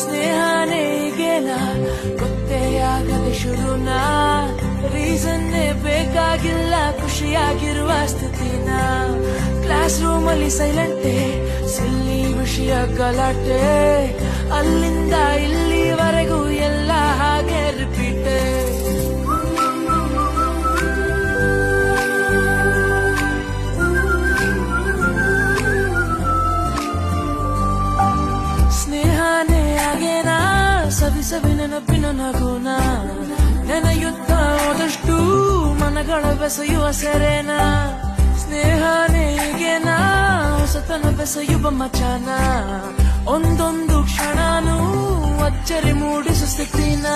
ಸ್ನೇಹನೇ ಈಗೇನ ಗೊತ್ತೇ ಆಗದೆ ಶುರುನಾ ರೀಸನ್ನೇ ಬೇಕಾಗಿಲ್ಲ, ಖುಷಿಯಾಗಿರುವ ಸ್ಥಿತಿನ. ಕ್ಲಾಸ್ ರೂಮಲ್ಲಿ ಸೈಲೆಂಟೆ ಸಿಲ್ಲಿ ವಿಷಯ ಗಲಾಟೆ. ಅಲ್ಲಿಂದ ಸವಿ ಸವಿ ನೆನಪಿನ ನಗುನ. ನೆನೆಯುತ್ತ ಹೋದಷ್ಟು ಮನಗಳ ಬೆಸೆಯುವ ಸೆರೆನ. ಸ್ನೇಹ ನೇಗೆನ ಹೊಸತನ ಬೆಸೆಯುವ ಮಚನ. ಒಂದೊಂದು ಕ್ಷಣನೂ ಅಚ್ಚರಿ ಮೂಡಿಸು ಸ್ಥಿತಿನ.